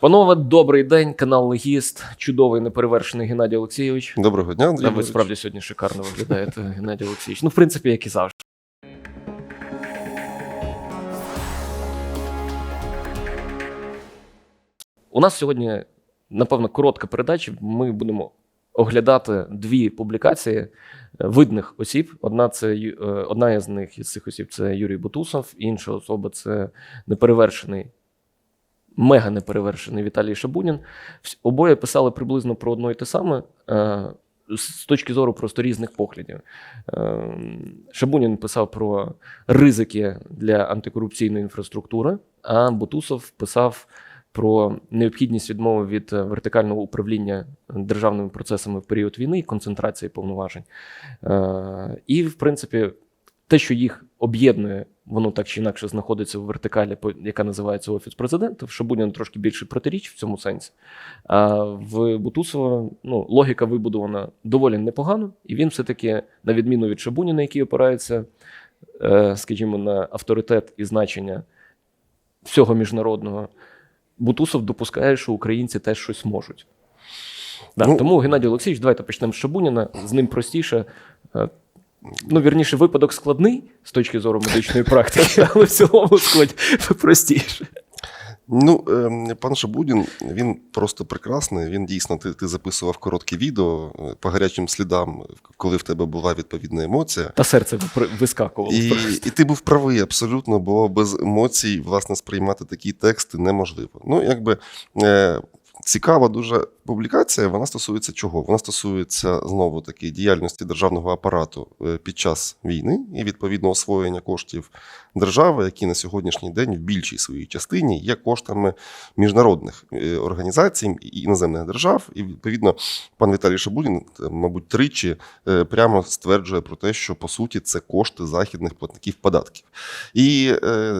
Панове, добрий день, канал Легіст. Чудовий неперевершений Геннадій Олексійович. Доброго дня, Андрій. Та ви справді сьогодні шикарно виглядаєте, Геннадій Олексійович. Ну, в принципі, як і завжди. У нас сьогодні, напевно, коротка передача. Ми будемо оглядати дві публікації е, видних осіб. Одна це е, одна із них із цих осіб це Юрій Бутусов, інша особа це неперевершений, мега неперевершений Віталій Шабунін. Обоє писали приблизно про одно і те саме. е, з точки зору просто різних поглядів. Е, Шабунін писав про ризики для антикорупційної інфраструктури, а Бутусов писав про необхідність відмови від вертикального управління державними процесами в період війни і концентрації повноважень. Е, І, в принципі, те, що їх об'єднує, воно так чи інакше знаходиться в вертикалі, яка називається Офіс президента. В Шабуніна трошки більше протиріч в цьому сенсі. А в Бутусова ну, логіка вибудована доволі непогано, і він все-таки, на відміну від Шабуніна, який опирається, е, скажімо, на авторитет і значення всього міжнародного, Бутусов допускає, що українці теж щось можуть. Да, Ну, тому, Геннадій Олексійович, давайте почнемо з Шабуніна. З ним простіше. Ну, вірніше, випадок складний з точки зору медичної практики, але в цілому складь простіше. Ну, ем, пан Шабудін, він просто прекрасний. Він дійсно, ти, ти записував коротке відео е, по гарячим слідам, коли в тебе була відповідна емоція. Та серце вискакувало. І, просто. і ти був правий абсолютно, бо без емоцій, власне, сприймати такі тексти неможливо. Ну, якби е, цікава дуже публікація. Вона стосується чого? Вона стосується знову таки діяльності державного апарату е, під час війни і відповідно освоєння коштів держави, які на сьогоднішній день в більшій своїй частині є коштами міжнародних е, організацій і іноземних держав. І відповідно пан Віталій Шабунін, е, мабуть, тричі прямо стверджує про те, що по суті це кошти західних платників податків. І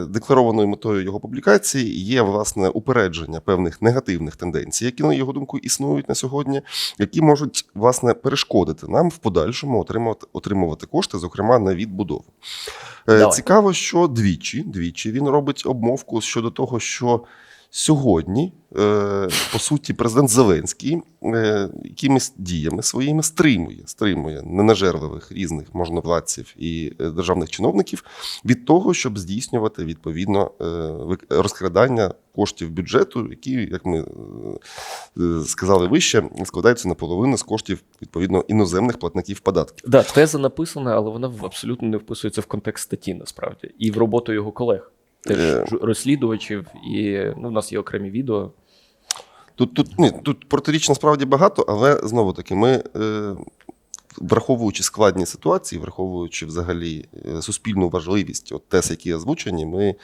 декларованою метою його публікації є власне упередження певних негативних тенденцій, які на його думку існують на сьогодні, які можуть власне перешкодити нам в подальшому отримувати, отримувати кошти, зокрема на відбудову. Е, Давай. Цікаво, що двічі, двічі він робить обмовку щодо того, що сьогодні, е, по суті, президент Зеленський е, якимись діями своїми стримує, стримує ненажерливих різних можновладців і е, державних чиновників від того, щоб здійснювати відповідно розкрадання коштів бюджету, які, як ми сказали вище, складаються наполовину з коштів відповідно іноземних платників податків. Да, теза написана, але вона абсолютно не вписується в контекст статті, насправді, і в роботу його колег, теж Е. розслідувачів, і ну, у нас є окремі відео. Тут, тут, ні, тут протиріч насправді багато, але знову таки, ми, е, враховуючи складні ситуації, враховуючи взагалі е, суспільну важливість от тез, які озвучені, ми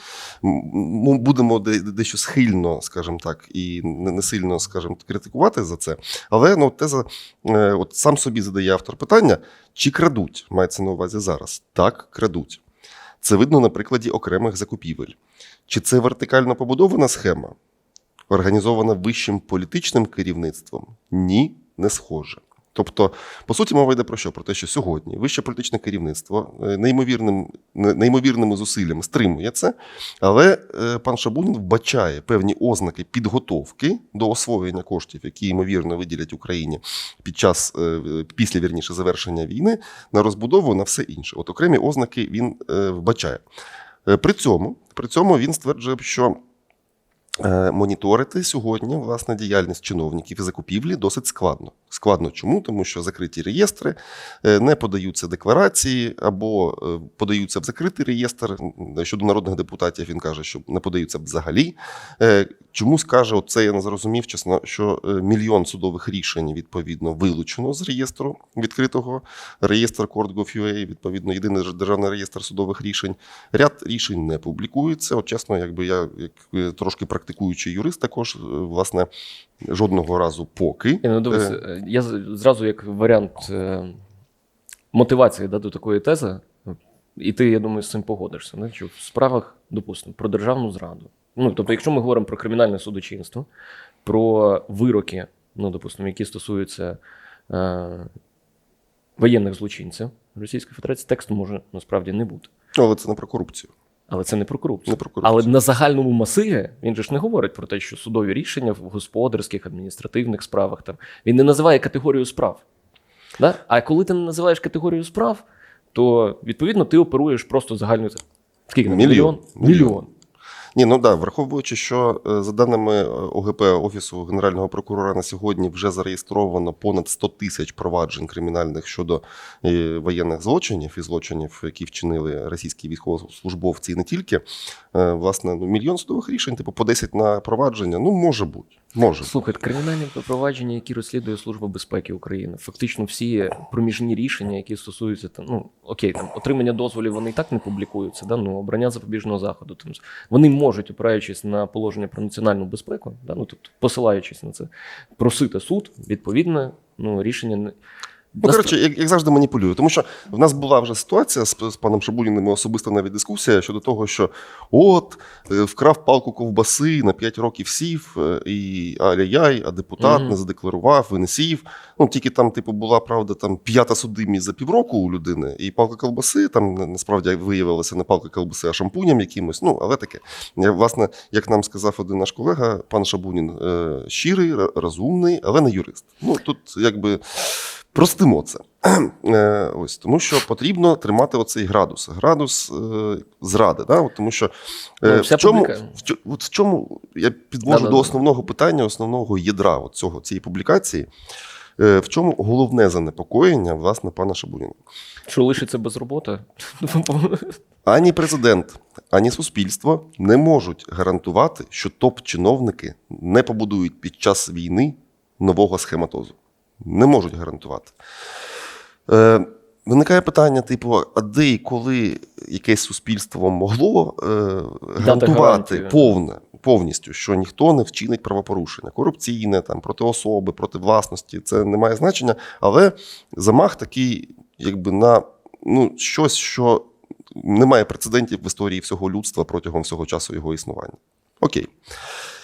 м, будемо де- дещо схильно, скажімо так, і не, не сильно, скажімо, критикувати за це. Але ну, теза, е, от сам собі задає автор питання: чи крадуть? Мається на увазі зараз? Так, крадуть. Це видно на прикладі окремих закупівель. Чи це вертикально побудована схема? організована вищим політичним керівництвом? Ні, не схоже. Тобто, по суті, мова йде про що? Про те, що сьогодні вище політичне керівництво е, неймовірним, неймовірними зусиллями стримує це, але е, пан Шабунін вбачає певні ознаки підготовки до освоєння коштів, які ймовірно виділять Україні під час е, після вірніше завершення війни на розбудову на все інше. От окремі ознаки він вбачає. При цьому, при цьому він стверджує, що моніторити сьогодні власне діяльність чиновників і закупівлі досить складно. Складно чому? Тому що закриті реєстри, е, не подаються декларації або е, подаються в закритий реєстр. Щодо народних депутатів він каже, що не подаються взагалі. Е, Чому скаже, оце я не зрозумів, чесно, що е, мільйон судових рішень відповідно вилучено з реєстру відкритого реєстр Court.gov.ua, відповідно, єдиний державний реєстр судових рішень. Ряд рішень не публікується. От чесно, якби я як е, трошки практикуючий юрист, також е, власне жодного разу поки. І, ну, дивись, Е. е, я зразу як варіант е, мотивації да, до такої тези, і ти, я думаю, з цим погодишся. Не? Що в справах, допустимо, про державну зраду. Ну, тобто, якщо ми говоримо про кримінальне судочинство, про вироки, ну, допустимо, які стосуються е, воєнних злочинців Російської Федерації, тексту може насправді не бути. Але це не про корупцію. Але це не про корупцію. Не про корупцію. Але на загальному масиві він же ж не говорить про те, що судові рішення в господарських, адміністративних справах там він не називає категорію справ. Да? А коли ти не називаєш категорію справ, то відповідно ти оперуєш просто загальною. Скільки? Мільйон. Мільйон. Мільйон. Ні, ну да, враховуючи, що е, за даними е, ОГП Офісу Генерального прокурора на сьогодні вже зареєстровано понад 100 тисяч проваджень кримінальних щодо е, воєнних злочинів і злочинів, які вчинили російські військовослужбовці, і не тільки. Власне, ну, мільйон судових рішень, типу по 10 на провадження, ну може бути. Може. Слухай, кримінальні провадження, які розслідує Служба безпеки України, фактично всі проміжні рішення, які стосуються там, ну окей, там отримання дозволів, вони і так не публікуються, да, ну обрання запобіжного заходу. Там вони можуть, опираючись на положення про національну безпеку, да, ну тобто посилаючись на це, просити суд, відповідне ну, рішення. Ну, коротше, як, як завжди маніпулюю. Тому що в нас була вже ситуація з, з паном Шабуніним, і особисто навіть дискусія щодо того, що от е, вкрав палку ковбаси на 5 років сів, е, і ай-яй, а депутат Мгм. не задекларував, і не сів. Ну тільки там, типу, була правда там п'ята судимість за півроку у людини, і палка ковбаси там насправді виявилася не палка ковбаси, а шампуням якимось. Ну, але таке. Я, Власне, як нам сказав один наш колега, пан Шабунін, е, щирий, розумний, але не юрист. Ну тут якби. Простимо це. Е, Ось тому, що потрібно тримати оцей градус, градус е, зради. Да? От, тому що е, Ну, в, чому, в, от в чому я підвожу Да-да-да. до основного питання, основного ядра от цього цієї публікації. Е, в чому головне занепокоєння власне пана Шабуніна? Що лишиться без роботи? Ані президент, ані суспільство не можуть гарантувати, що топ-чиновники не побудують під час війни нового схематозу. Не можуть гарантувати. Е, виникає питання: типу, а де і коли якесь суспільство могло е, гарантувати повне, повністю, що ніхто не вчинить правопорушення, корупційне, там, проти особи, проти власності, це не має значення. Але замах такий, якби на ну, щось, що немає прецедентів в історії всього людства протягом всього часу його існування. Окей.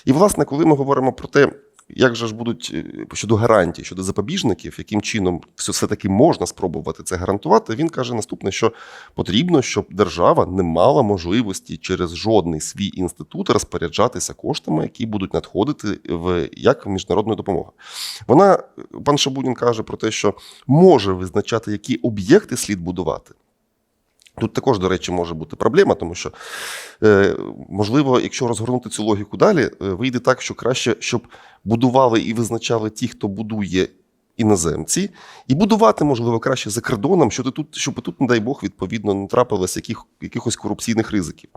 І, власне, коли ми говоримо про те, як же ж будуть е, щодо гарантій, щодо запобіжників, яким чином все- все-таки можна спробувати це гарантувати, він каже наступне, що потрібно, щоб держава не мала можливості через жодний свій інститут розпоряджатися коштами, які будуть надходити в як міжнародна допомога. Вона, пан Шабунін каже про те, що може визначати, які об'єкти слід будувати. Тут також, до речі, може бути проблема, тому що, е, можливо, якщо розгорнути цю логіку далі, е, вийде так, що краще, щоб будували і визначали ті, хто будує іноземці, і будувати, можливо, краще за кордоном, щоб тут, щоб тут, не дай Бог, відповідно, не трапилось яких, якихось корупційних ризиків.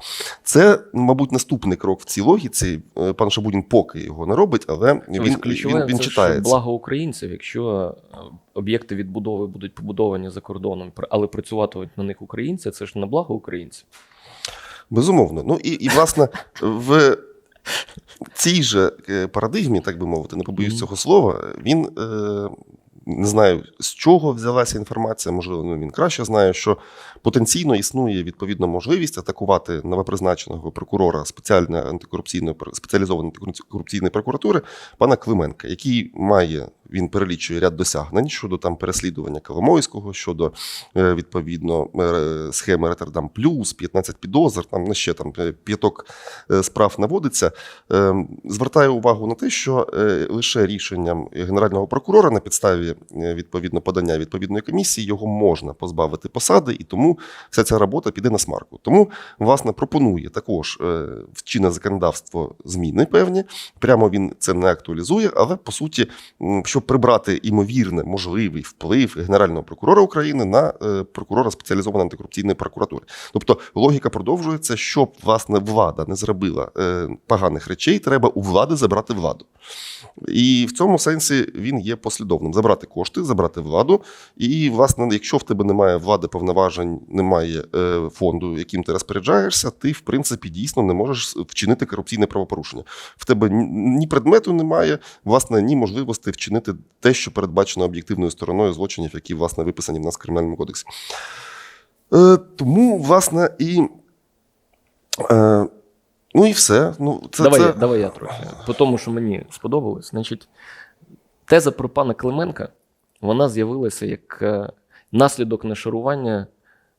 Це, мабуть, наступний крок в цій логіці. Е, Пан Шабудін поки його не робить, але він, він, Ключове він, він це ж читає. це. благо українців, якщо е, об'єкти відбудови будуть побудовані за кордоном, але працюватимуть на них українці, це ж на благо українців. Безумовно. Ну і, і власне, в цій же е, парадигмі, так би мовити, не побоюсь Мгм. цього слова, він е, не знаю, з чого взялася інформація, можливо, ну, він краще знає, що потенційно існує відповідна можливість атакувати новопризначеного прокурора спеціальної антикорупційної спеціалізованої антикорупційної прокуратури пана Клименка, який має. Він перелічує ряд досягнень щодо там переслідування Коломойського, щодо е, відповідно е, схеми Роттердам Плюс, 15 підозр, там ну, ще там е, п'яток справ наводиться. Звертаю увагу на те, що лише рішенням генерального прокурора на підставі відповідно подання відповідної комісії його можна позбавити посади, і тому вся ця робота піде на смарку. Тому власне пропонує також е, в чинне законодавство зміни певні. Прямо він це не актуалізує, але по суті, м, щоб прибрати імовірне можливий вплив генерального прокурора України на е, прокурора спеціалізованої антикорупційної прокуратури. Тобто логіка продовжується, щоб власне влада не зробила е, поганих речей, треба у влади забрати владу. І в цьому сенсі він є послідовним: забрати кошти, забрати владу. І, власне, якщо в тебе немає влади повноважень, немає е, фонду, яким ти розпоряджаєшся, ти в принципі дійсно не можеш вчинити корупційне правопорушення. В тебе ні- ні предмету немає, власне, ні можливості вчинити те, що передбачено об'єктивною стороною злочинів, які власне виписані в нас в кримінальному кодексі. Е, тому, власне, і. Е, ну і все. Ну, це, давай, це... я, давай я трохи. По тому, що мені сподобалось. Значить, теза про пана Клименка вона з'явилася як е, наслідок нашарування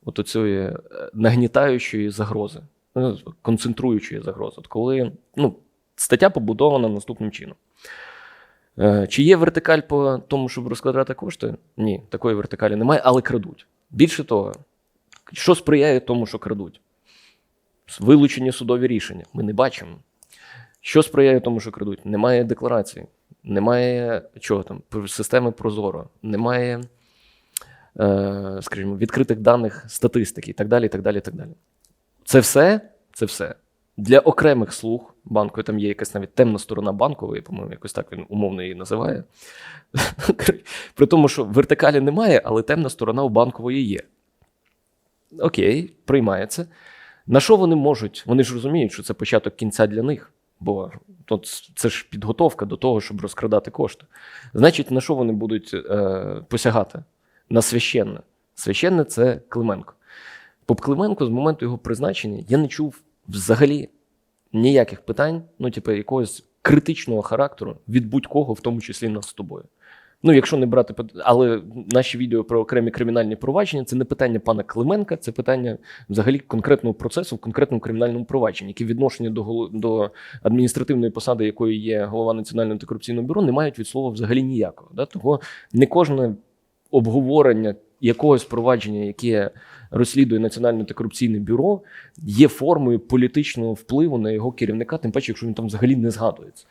от оцієї е, нагнітаючої загрози. ну, концентруючої загрози. От коли ну, стаття побудована наступним чином. Е, Чи є вертикаль по тому, щоб розкладати кошти? Ні, такої вертикалі немає, але крадуть. Більше того, що сприяє тому, що крадуть? Вилучені судові рішення. Ми не бачимо. Що сприяє тому, що крадуть? Немає декларації, немає чого там, системи Прозоро, немає, е, скажімо, відкритих даних статистики і так далі. так далі, так далі. Це все, це все. Для окремих слуг банку, там є якась навіть темна сторона банкової, по-моєму, якось так він умовно її називає. При тому, що вертикалі немає, але темна сторона у банкової є. Окей, приймається. На що вони можуть? Вони ж розуміють, що це початок кінця для них, бо це ж підготовка до того, щоб розкрадати кошти. Значить, на що вони будуть е, посягати? На священне. Священне це Клименко. Поп Клименко з моменту його призначення я не чув взагалі ніяких питань, ну, типу, якогось критичного характеру від будь-кого, в тому числі нас з тобою. Ну, якщо не брати, але наші відео про окремі кримінальні провадження це не питання пана Клименка, це питання взагалі конкретного процесу в конкретному кримінальному провадженні, які відношення до, до адміністративної посади, якою є голова Національного антикорупційного бюро, не мають від слова взагалі ніякого. Да? Того не кожне обговорення якогось провадження, яке розслідує Національне антикорупційне бюро, є формою політичного впливу на його керівника, тим паче, якщо він там взагалі не згадується.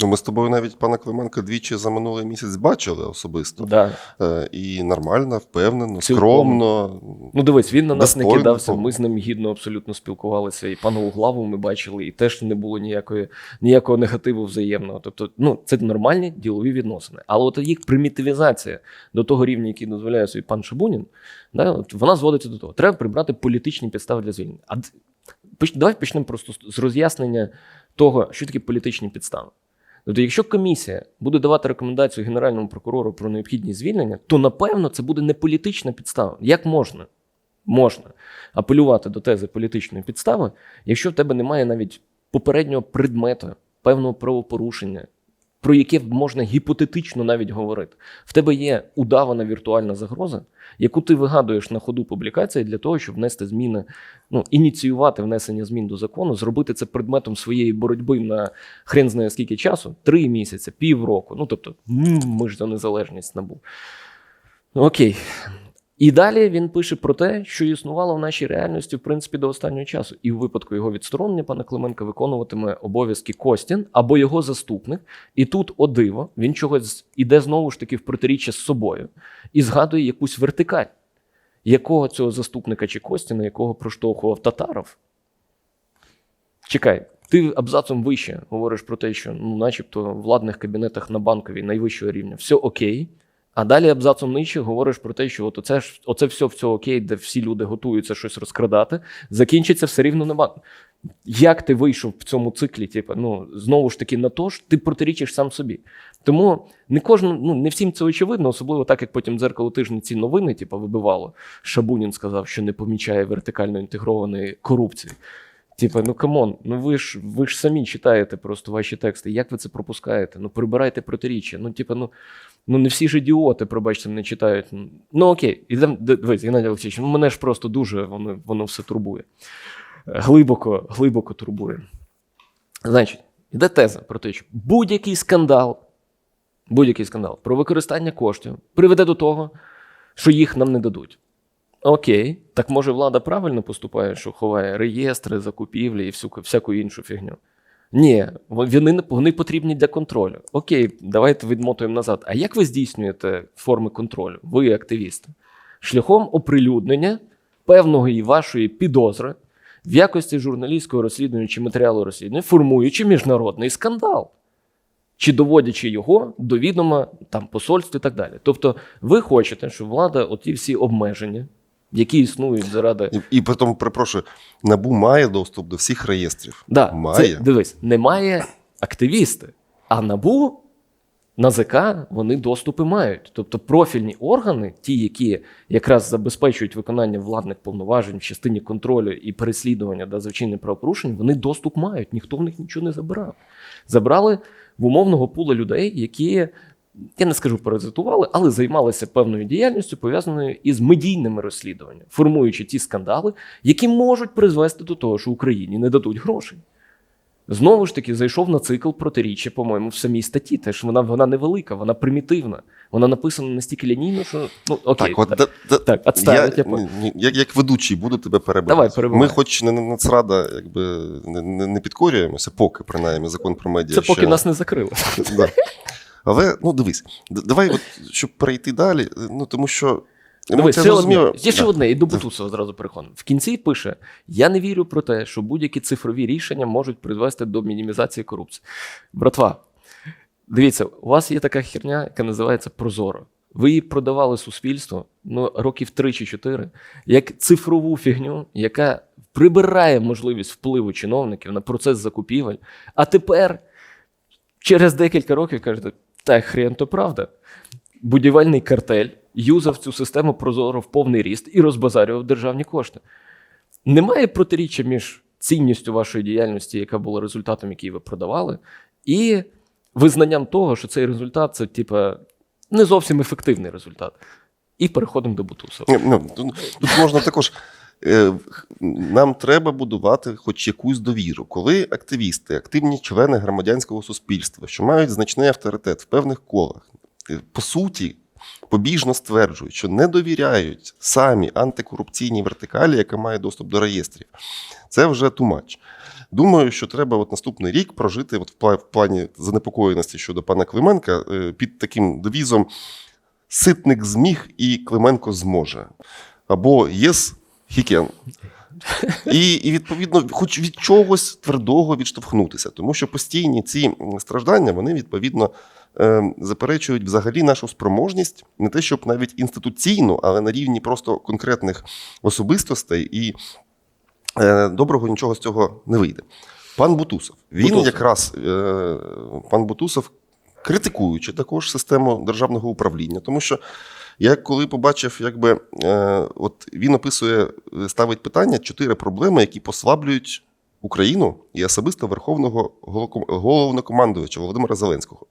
Ну, Ми з тобою навіть пана Клименка двічі за минулий місяць бачили особисто. Да. Е, І нормально, впевнено, скромно. Ну, дивись, він на нас не кидався. Ми з ним гідно абсолютно спілкувалися. І панову главу ми бачили, і теж не було ніякої, ніякого негативу взаємного. Тобто, ну, це нормальні ділові відносини. Але от їх примітивізація до того рівня, який дозволяє собі пан Шабунін, да, от вона зводиться до того. Треба прибрати політичні підстави для звільнення. А давай почнемо просто з роз'яснення того, що таке політичні підстави. Тобто, якщо комісія буде давати рекомендацію Генеральному прокурору про необхідність звільнення, то напевно це буде не політична підстава. Як можна? Можна апелювати до тези політичної підстави, якщо в тебе немає навіть попереднього предмету, певного правопорушення, про яке можна гіпотетично навіть говорити. В тебе є удавана віртуальна загроза, яку ти вигадуєш на ходу публікації для того, щоб внести зміни, ну, ініціювати внесення змін до закону, зробити це предметом своєї боротьби на хрен знає скільки часу, три місяці, півроку. Ну тобто, ми ж за незалежність набув. Окей. І далі він пише про те, що існувало в нашій реальності, в принципі, до останнього часу. І в випадку його відсторонення пана Клименка виконуватиме обов'язки Костін або його заступник. І тут, о диво, він чогось іде знову ж таки в протиріччя з собою і згадує якусь вертикаль. Якого цього заступника чи Костіна, якого проштовхував татаров? Чекай, ти абзацом вище говориш про те, що ну, начебто в владних кабінетах на банковій найвищого рівня все окей. А далі абзацом нижче говориш про те, що от оце, ж, оце все все окей, де всі люди готуються щось розкрадати, закінчиться все рівно банк. Як ти вийшов в цьому циклі? Типу, ну знову ж таки на то ж ти протирічиш сам собі. Тому не кожен, ну не всім це очевидно, особливо так, як потім дзеркало тижня ці новини, типу, вибивало. Шабунін сказав, що не помічає вертикально інтегрованої корупції. Типа, ну камон, ну ви ж ви ж самі читаєте просто ваші тексти. Як ви це пропускаєте? Ну прибирайте протиріччя. Ну, типа, ну, ну не всі ж ідіоти, пробачте, не читають. Ну окей, ідемо. Дивись, Геннадій Олексійович, ну мене ж просто дуже воно, воно все турбує. Глибоко, глибоко турбує. Значить, іде теза про те, що будь-який скандал, будь-який скандал про використання коштів приведе до того, що їх нам не дадуть. Окей, так може влада правильно поступає, що ховає реєстри, закупівлі і всю, всяку іншу фігню. Ні, вони, вони потрібні для контролю. Окей, давайте відмотуємо назад. А як ви здійснюєте форми контролю? Ви, активісти? Шляхом оприлюднення певної вашої підозри в якості журналістського розслідування чи матеріалу розслідування, формуючи міжнародний скандал. Чи доводячи його до відома там посольств і так далі. Тобто, ви хочете, щоб влада оті всі обмеження, які існують заради І, і при тому, перепрошую, НАБУ має доступ до всіх реєстрів. Да, Має. Це, дивись, немає активісти, а НАБУ, НАЗК, вони доступи мають. Тобто профільні органи, ті, які якраз забезпечують виконання владних повноважень в частині контролю і переслідування да, вчинення правопорушень, вони доступ мають. Ніхто в них нічого не забирав. Забрали в умовного пула людей, які я не скажу паразитували, але займалися певною діяльністю, пов'язаною із медійними розслідуваннями, формуючи ті скандали, які можуть призвести до того, що Україні не дадуть грошей. Знову ж таки, зайшов на цикл протиріччя, по-моєму, в самій статті. Теж вона, вона невелика, вона примітивна. Вона написана настільки лінійно, що ну окей. так, от, так. Так, я я, як, як ведучий буду тебе перебивати. Давай, перебивай. Ми, хоч не нацрада, якби не, не, не підкорюємося, поки принаймні закон про медіа. Це поки нас не закрили. да. Але ну дивись, давай, от, щоб перейти далі, ну тому що Дивись, це одне. Є ще Да. одне, і до Бутусова зразу переходимо. В кінці пише: Я не вірю про те, що будь-які цифрові рішення можуть призвести до мінімізації корупції. Братва, дивіться, у вас є така херня, яка називається Прозоро. Ви її продавали суспільству ну, років 3 чи 4, як цифрову фігню, яка прибирає можливість впливу чиновників на процес закупівель. А тепер, через декілька років, кажете, так, хрен то правда будівельний картель юзав цю систему прозоро в повний ріст і розбазарював державні кошти. Немає протиріччя між цінністю вашої діяльності, яка була результатом, який ви продавали, і визнанням того, що цей результат це, типа, не зовсім ефективний результат. І переходимо до Бутусова. Ну, тут можна також. Е, Нам треба будувати хоч якусь довіру, коли активісти, активні члени громадянського суспільства, що мають значний авторитет в певних колах, е, по суті, побіжно стверджують, що не довіряють самі антикорупційній вертикалі, яка має доступ до реєстрів. Це вже тумач. Думаю, що треба от наступний рік прожити от в плані занепокоєності щодо пана Клименка е, під таким девізом Ситник зміг і Клименко зможе. Або єс can. І, і відповідно, хоч від чогось твердого відштовхнутися, тому що постійні ці страждання вони відповідно е, заперечують взагалі нашу спроможність, не те, щоб навіть інституційно, але на рівні просто конкретних особистостей, і е, доброго нічого з цього не вийде. Пан Бутусов, він Бутусов. якраз е, пан Бутусов, критикуючи також систему державного управління, тому що я коли побачив, якби е, от він описує, е, ставить питання чотири проблеми, які послаблюють Україну і особисто Верховного головнокомандувача Володимира Зеленського.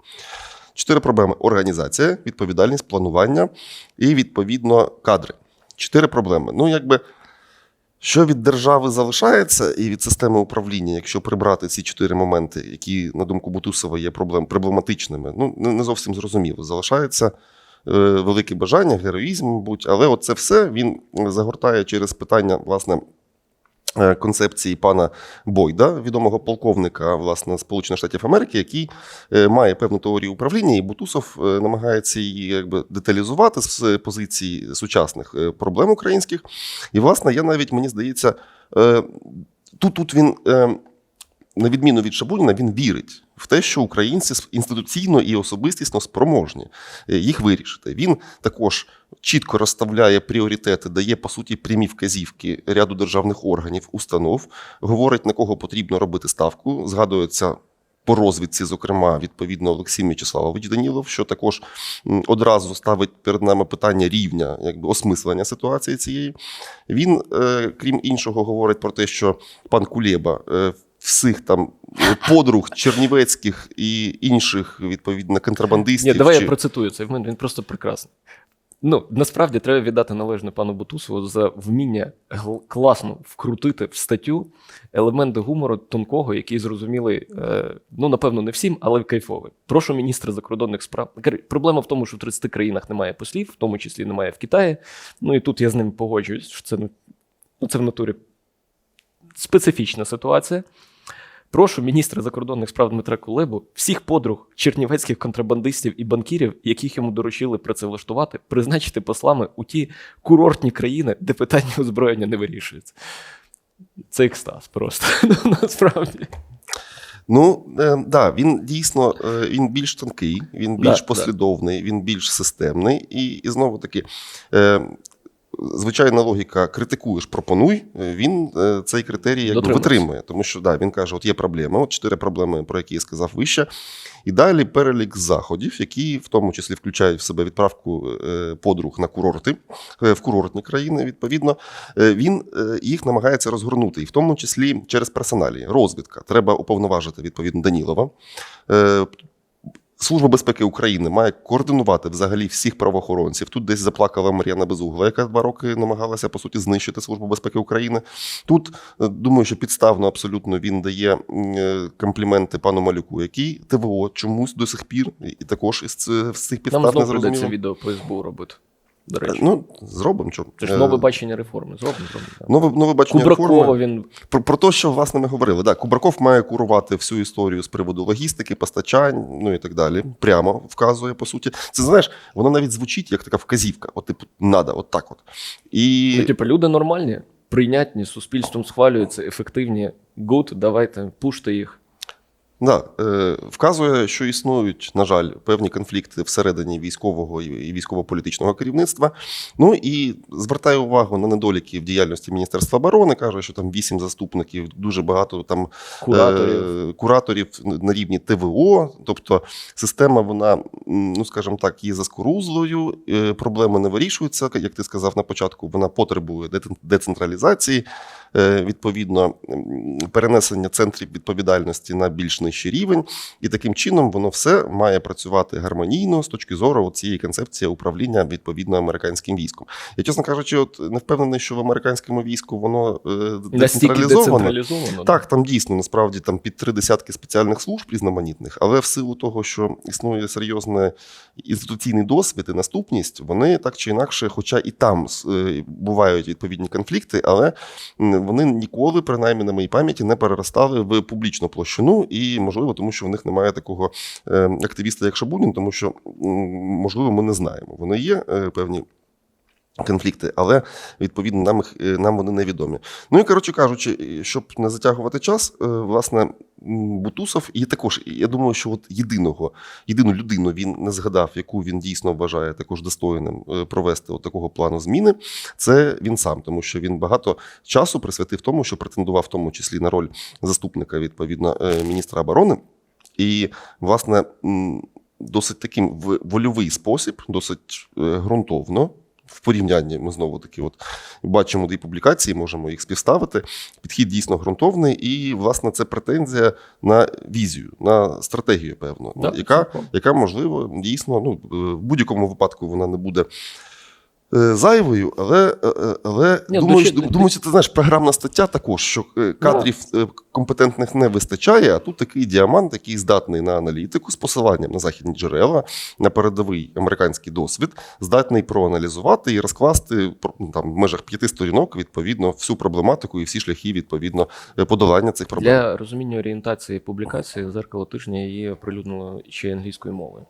Чотири проблеми: організація, відповідальність, планування і відповідно кадри. Чотири проблеми. Ну, якби. Що від держави залишається і від системи управління, якщо прибрати ці чотири моменти, які, на думку Бутусова, є проблем, проблематичними, ну не зовсім зрозуміло. Залишається велике бажання, героїзм, мабуть, але це все він загортає через питання власне. е, Концепції пана Бойда, відомого полковника власне Сполучених Штатів Америки, який е, має певну теорію управління, і Бутусов е, намагається її якби деталізувати з позиції сучасних е, проблем українських. І, власне, я навіть мені здається, е, тут, тут він, е, на відміну від Шабуніна, він вірить в те, що українці інституційно і особистісно спроможні е, їх вирішити. Він також чітко розставляє пріоритети, дає по суті прямі вказівки ряду державних органів, установ, говорить на кого потрібно робити ставку. Згадується. По розвідці, зокрема, відповідно Олексій М'ячеславович Данілов, що також одразу ставить перед нами питання рівня якби осмислення ситуації цієї. Він, е, крім іншого, говорить про те, що пан Кулєба е, всіх там подруг чернівецьких і інших відповідно контрабандистів. Ні, давай чи- я процитую цей момент, він просто прекрасний. Ну, насправді треба віддати належне пану Бутусову за вміння класно вкрутити в статтю елементи гумору тонкого, який зрозумілий, е, ну, напевно, не всім, але кайфовий. Прошу міністра закордонних справ. Проблема в тому, що в 30 країнах немає послів, в тому числі немає в Китаї. Ну і тут я з ним погоджуюсь, що це, ну, це в натурі специфічна ситуація. Прошу міністра закордонних справ Дмитра Кулебу, всіх подруг чернівецьких контрабандистів і банкірів, яких йому доручили працевлаштувати, призначити послами у ті курортні країни, де питання озброєння не вирішується. Це екстаз просто. Ну, насправді. Ну, е, да, він дійсно е, він більш тонкий, він більш да. послідовний, він більш системний. І, і знову таки, е, звичайна логіка: критикуєш, пропонуй. е, Він е, цей критерій якби витримує. Тому що да, він каже: от є проблеми, от чотири проблеми, про які я сказав вище. І далі перелік заходів, які в тому числі включають в себе відправку е, подруг на курорти в курортні країни. Відповідно, він їх намагається розгорнути, і в тому числі через персоналі. Розвідка. Треба уповноважити відповідно Данілова. Служба безпеки України має координувати взагалі всіх правоохоронців. Тут десь заплакала Мар'яна Безугла, яка два роки намагалася по суті знищити Службу безпеки України. Тут е, думаю, що підставно абсолютно він дає е, компліменти пану Малюку, який ТВО чомусь до сих пір і також із цих підстав Нам не зрозуміло. це відео по СБУ робити. До речі. Ну зробимо що. Це ж Е, нове бачення реформи. Зробимо, зробимо. Нове, нове бачення Кубракова реформи. він Про, про те, що власне ми говорили. Да, Кубраков має курувати всю історію з приводу логістики, постачань, ну і так далі. Прямо вказує по суті. Це знаєш, воно навіть звучить як така вказівка. От, типу, надо, от так от. І Ну, типу, люди нормальні, прийнятні, суспільством схвалюються, ефективні. Гуд, давайте, пуште їх. Да, е, вказує, що існують, на жаль, певні конфлікти всередині військового і військово-політичного керівництва. Ну і звертає увагу на недоліки в діяльності Міністерства оборони. каже, що там вісім заступників, дуже багато там Кураторів. е, кураторів на рівні ТВО. Тобто система, вона, ну скажімо так, є заскорузлою, е, проблеми не вирішуються. Як ти сказав на початку, вона потребує децентралізації. Е, Відповідно, перенесення центрів відповідальності на більш нижчий рівень, і таким чином воно все має працювати гармонійно з точки зору цієї концепції управління відповідно американським військом. Я, чесно кажучи, от не впевнений, що в американському війську воно е, децентралізовано. Так, там дійсно насправді там під три десятки спеціальних служб різноманітних, але в силу того, що існує серйозний інституційний досвід і наступність, вони так чи інакше, хоча і там е, бувають відповідні конфлікти, але вони ніколи, принаймні на моїй пам'яті, не переростали в публічну площину, і можливо, тому що в них немає такого е, активіста, як Шабунін, тому що можливо ми не знаємо. Вони є е, певні. Конфлікти, але відповідно нам їх е, нам вони невідомі. Ну і коротше кажучи, щоб не затягувати час, е, власне, Бутусов і також я думаю, що от єдиного єдину людину він не згадав, яку він дійсно вважає також достойним е, провести от такого плану зміни. Це він сам, тому що він багато часу присвятив тому, що претендував в тому числі на роль заступника відповідно е, міністра оборони. І, власне, досить таким в вольовий спосіб, досить е, ґрунтовно. В порівнянні ми знову таки от бачимо дві публікації, можемо їх співставити. Підхід дійсно ґрунтовний, і власне це претензія на візію, на стратегію, певно, Да, яка, яка можливо дійсно ну в будь-якому випадку вона не буде. Е, Зайвою, але, е, е, але Ні, думаю, що, думаю, що ти знаєш, програмна стаття також, що е, кадрів е, компетентних не вистачає, а тут такий діамант, який здатний на аналітику з посиланням на західні джерела, на передовий американський досвід, здатний проаналізувати і розкласти ну, там в межах п'яти сторінок відповідно всю проблематику і всі шляхи відповідно подолання цих проблем. Для розуміння орієнтації публікації зеркало тижня її оприлюднило ще англійською мовою.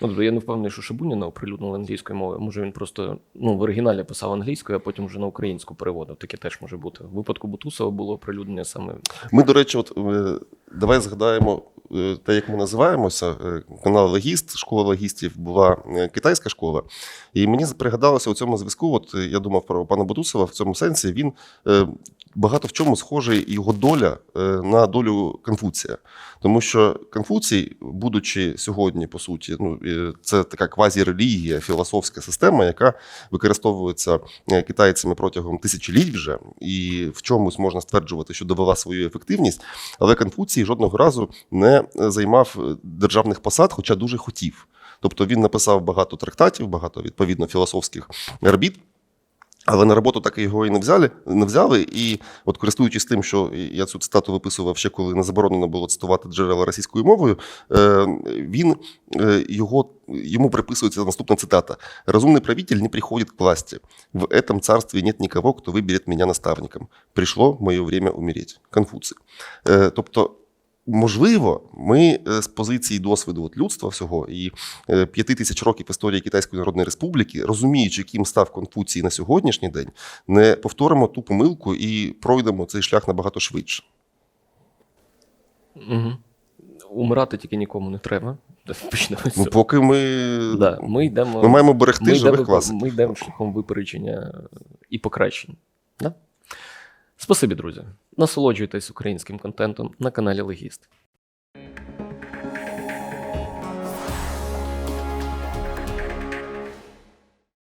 Ну, тобто я не впевнений, що Шабуніна оприлюднили англійською мовою. Може, він просто ну, в оригіналі писав англійською, а потім вже на українську переводив. Таке теж може бути. В випадку Бутусова було оприлюднення саме Ми, до речі, от е, давай згадаємо е, те, як ми називаємося. Е, Канал Логіст, школа логістів була е, китайська школа. І мені пригадалося у цьому зв'язку. От я думав про пана Бутусова в цьому сенсі. Він багато в чому схожий його доля на долю Конфуція. Тому що Конфуцій, будучи сьогодні, по суті, ну це така квазірелігія, філософська система, яка використовується китайцями протягом тисячоліть вже, і в чомусь можна стверджувати, що довела свою ефективність. Але Конфуцій жодного разу не е, займав е, державних посад, хоча дуже хотів. Тобто він написав багато трактатів, багато відповідно філософських робіт. Але на роботу так його і не взяли, не взяли. І от користуючись тим, що я цю цитату виписував ще коли не заборонено було цитувати джерела російською мовою, е, він його йому приписується наступна цитата: Розумний правитель не приходить к власти. В этом царстві нет никого, хто виберет мене наставником. Пришло моє время умереть. Конфуцій. Тобто. Можливо, ми е, з позиції досвіду от людства всього і е, п'яти тисяч років історії Китайської Народної Республіки, розуміючи, яким став Конфуцій на сьогоднішній день, не повторимо ту помилку і пройдемо цей шлях набагато швидше. Угу. Умирати тільки нікому не треба. Ну, поки ми, Да, ми йдемо, ми маємо берегти ми живих йдемо, класиків. ми йдемо шляхом випередження і покращень. Да? Спасибі, друзі. Насолоджуйтесь українським контентом на каналі Легіст.